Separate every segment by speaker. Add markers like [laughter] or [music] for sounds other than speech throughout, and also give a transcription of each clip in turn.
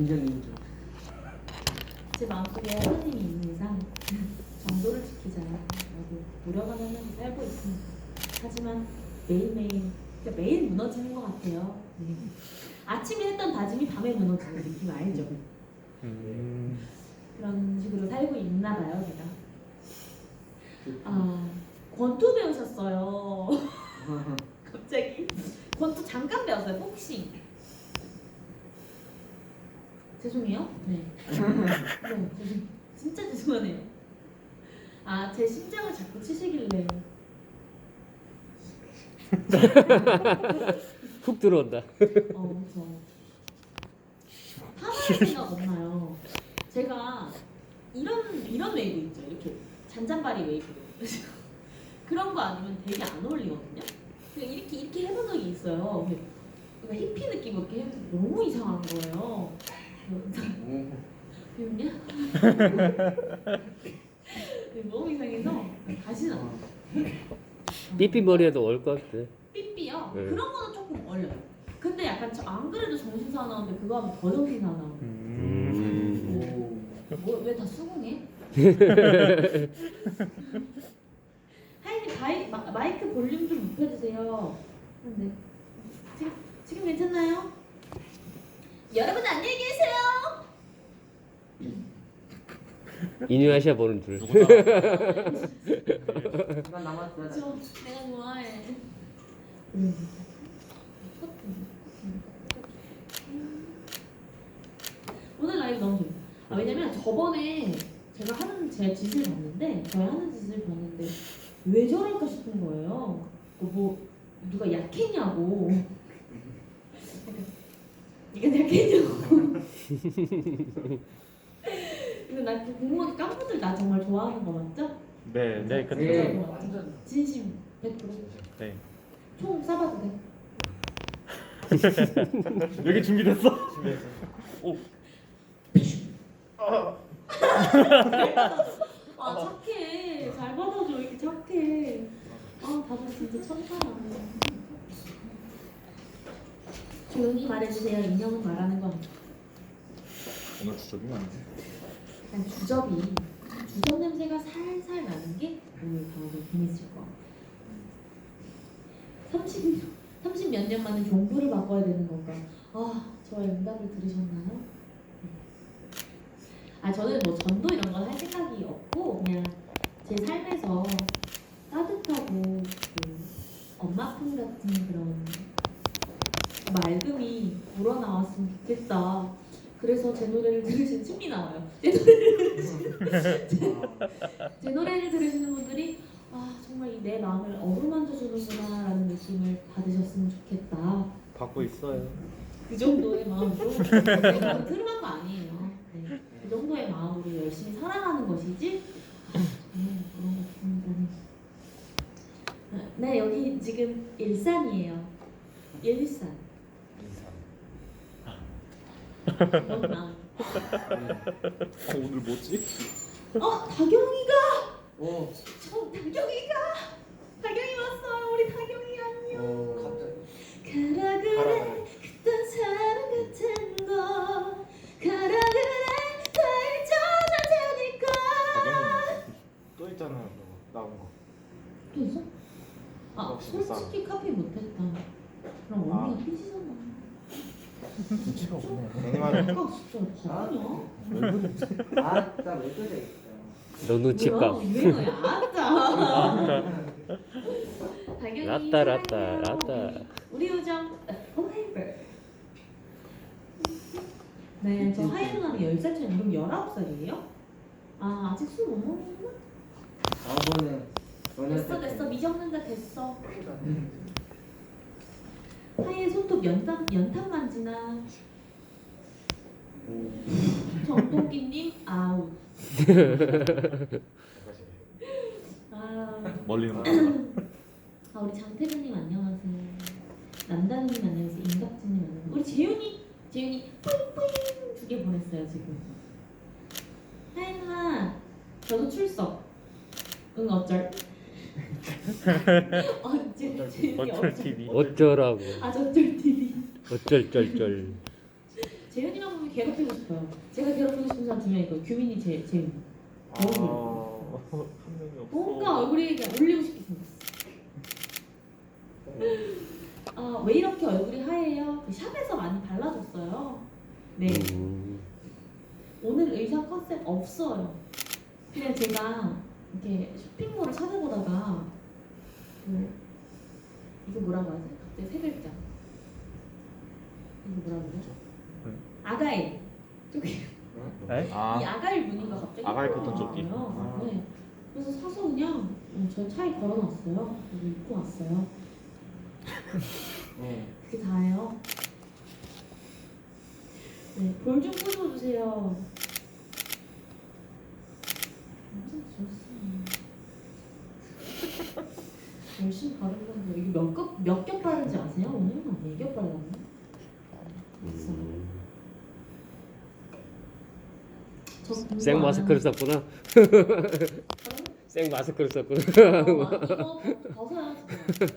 Speaker 1: 인정 인정.
Speaker 2: 제 마음속에 하나님이 있는 이상 정도를 지키자라고 노력하면서 살고 있습니다. 하지만 매일매일 그러니까 매일 무너지는 것 같아요. 네. 아침에 했던 다짐이 밤에 무너지는 느낌 알죠?
Speaker 3: 음.
Speaker 2: 그런 식으로 살고 있나 봐요, 제가. 아, 권투 배우셨어요. [laughs] 갑자기 권투 잠깐 배웠어요. 복싱. 죄송해요. 네. [laughs] 네, 죄송. 진짜 죄송하네요. 아, 제 심장을 자꾸 치시길래. [laughs]
Speaker 3: 훅 들어온다.
Speaker 2: 어, 저 타발할 [laughs] 생각 없나요? 제가 이런 이런 웨이브 있죠. 이렇게 잔잔바리 웨이브. 그런 거 아니면 되게 안 어울리거든요. 그냥 이렇게 이렇게 해본 적이 있어요. 근데 뭔가 히피 느낌 이렇게 해도 너무 이상한 거예요. 그냥 너무 이상해서 다시는 안 해요.
Speaker 3: 삐삐 머리에도 올 것 같아.
Speaker 2: 삐삐요?
Speaker 3: 네.
Speaker 2: 그런 거는 조금 어려요. 근데 약간 저 안 그래도 정신 사나운데 그거 하면 더 정신 사나워.
Speaker 3: 음.
Speaker 1: 오.
Speaker 2: 뭐왜 다 수긍해? [laughs] 하이님 바이, 마, 마이크 볼륨 좀 높여주세요. 근데 지금 지금 괜찮나요? 여러분 안녕히 계세요.
Speaker 3: 이누야시아 보는 둘.
Speaker 1: 시간 [laughs] 남았어요.
Speaker 2: 저 내가 좋아해. 음. 오늘 라이브 너무 재밌어. 아, 왜냐면 저번에 제가 하는 제 짓을 봤는데 저희 하는 짓을 봤는데 왜 저럴까 싶은 거예요. 그뭐 누가 약했냐고. 이게 약했냐고. [laughs] 근데 나그 궁금하게 깐분들 나 정말 좋아하는 거 맞죠?
Speaker 4: 네, 네, 그쵸.
Speaker 1: 네.
Speaker 2: 완전 진심 100%.
Speaker 4: 네.
Speaker 2: 총 쏴봐도 돼. [laughs]
Speaker 4: 여기 준비됐어?
Speaker 2: 아 착해. 잘 받아줘. 이렇게 착해. 아 다들 진짜 천사야. 조용히 말해주세요. 인형은 말하는 건
Speaker 4: 오늘 주적이 많네.
Speaker 2: 그냥 주접이 주접 냄새가 살살 나는 게 오늘 방송 재밌을 것 같아요. 30, 30 몇 년 만에 종부를 바꿔야 되는 건가? 아, 저의 응답을 들으셨나요? 네. 아, 저는 뭐 전도 이런 건 할 생각이 없고 그냥 제 삶에서 따뜻하고 그 엄마 품 같은 그런 맑음이 우러나왔으면 좋겠다. 그래서 제 노래를 들으시는 침이 나와요. 제 노래를 들으시는, 제 노래를 들으시는 분들이 아 정말 이 내 마음을 어루만져 주는구나라는 느낌을 받으셨으면 좋겠다.
Speaker 4: 받고 있어요.
Speaker 2: 그 정도의 마음으로 내가 트름한 거 아니에요. 네. 그 정도의 마음으로 열심히 살아가는 것이지. 아, 정말 그런 거 보면 네 여기 지금 일산이에요. 일산. 너무 나.
Speaker 4: 어, 오늘 뭐지?
Speaker 2: 어 다경이가
Speaker 1: 오.
Speaker 2: 저 다경이가
Speaker 4: 눈치가 없네.
Speaker 2: 아까
Speaker 4: 애니마는
Speaker 2: 진짜?
Speaker 1: 아따 왜 껴져 있어요?
Speaker 3: 너무 집값.
Speaker 2: 유행어야 아따 당연히
Speaker 3: 라따, 라따,
Speaker 2: 사랑해요.
Speaker 3: 라따.
Speaker 2: 우리 요정 네저 하이 누나는 10살 차이 그럼 19살이에요? 아 아직 술 못 먹는구나?
Speaker 1: 저번에
Speaker 2: 됐어 됐어 미적는다 됐어 하이의 손톱 연탄, 연탄 만지나 정동기님 아웃 [laughs] 아,
Speaker 4: 멀리는 못 [clears throat]
Speaker 2: 아 우리 장태준님 안녕하세요. 남다누님 안녕하세요. 임박진님 안녕하세요. 우리 재윤이 재윤이 뿌잉뿌잉 두개 보냈어요 지금. 누나 저도 출석. 응 어쩔? [laughs] 어쩔 재윤이
Speaker 4: 어쩔 TV.
Speaker 3: 어쩌라고.
Speaker 2: 아 저쩔 TV
Speaker 3: 어쩔쩔쩔.
Speaker 2: 재윤이만 보면 괴롭히고 싶어요. 제가 괴롭히고 싶은 사람 두 명 있고 규민이 제 재윤.
Speaker 4: 아, 한 명이 없어.
Speaker 2: 뭔가 얼굴이 그냥 올리고 싶게 생겼어. 아, 왜 이렇게 얼굴이 하얘요? 그 샵에서 많이 발라줬어요. 네.
Speaker 3: 음.
Speaker 2: 오늘 의상 컨셉 없어요. 그냥 제가 이렇게 쇼핑몰을 찾아보다가 그 이거 뭐라고 하지? 갑자기 세 글자. 이거 뭐라고 그러죠?
Speaker 4: 네.
Speaker 2: 아가일. 저기
Speaker 4: 네?
Speaker 2: 이
Speaker 4: 아,
Speaker 2: 아가일 무늬가 갑자기
Speaker 4: 아가일 패턴 조끼?
Speaker 2: 나와요.
Speaker 4: 아.
Speaker 2: 네. 그래서 사서 그냥 어, 저 차에 걸어놨어요. 그리고 입고 왔어요.
Speaker 1: 네.
Speaker 2: 그게 다예요. 네, 볼좀 꽂아주세요. 완전 좋습니다. 열심히 바른 건데 이게 몇 겹, 몇겹 바른지 아세요? 오늘 네겹 발랐네.
Speaker 3: 음.
Speaker 2: 저 공부 생안
Speaker 3: 마스크를 썼구나. 생 마스크를 썼구나.
Speaker 2: 어, 이거 벗어요 지금.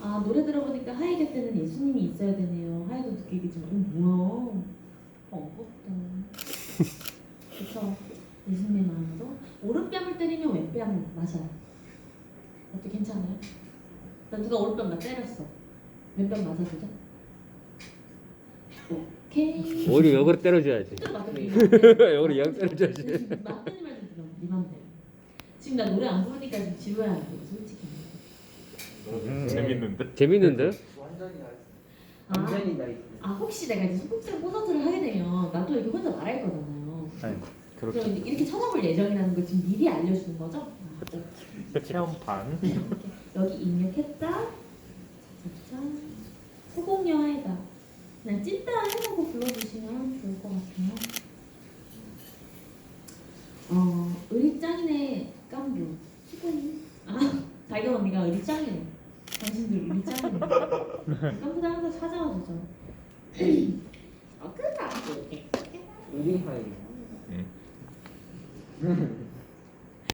Speaker 2: 아 노래 들어보니까 하이 곁에는 예수님이 있어야 되네요. 하이도 느끼겠지만 어 뭐야? 어렵다. 그쵸? 예수님 마음으로 오른뺨을 때리면 왼뺨 맞아요. 어때 괜찮아요? 나 누가 오른뺨 나 때렸어. 왼뺨 맞아주자. 오케이.
Speaker 3: 오히려 역으로 때려줘야지.
Speaker 2: 또 [laughs] 맞더니
Speaker 3: 역으로 역 때려줘야지.
Speaker 2: 맞더니 네 맘대로. 지금 나 노래 안 부르니까 지금 지루해 안 돼, 솔직히.
Speaker 4: 음, 재밌는데?
Speaker 3: 재밌는데?
Speaker 1: 완전히 나
Speaker 2: 아,
Speaker 1: 완전히 나 있어.
Speaker 2: 아 혹시 내가 이제 소극장 콘서트를 하게 되면 나도 이렇게 혼자 말할 거잖아요.
Speaker 4: 아니,
Speaker 2: 그럼
Speaker 4: 그렇게
Speaker 2: 이렇게 쳐다볼 예정이라는 걸 지금 미리 알려주는 거죠? 아, 오케이.
Speaker 4: 체험판.
Speaker 2: 이렇게. 여기 입력했다. 자 자 자. 소공여하이다. 그냥 찐따 해놓고 불러주시면 좋을 것 같아요. 어, 의리 짱이네 깜부. 수고이. 아, 다경 언니가 의리 짱이네. 당신들 의리 짱이네. 깜부가 항상 찾아와 주죠. 어, 그다.
Speaker 1: 우리 하이.
Speaker 4: 응.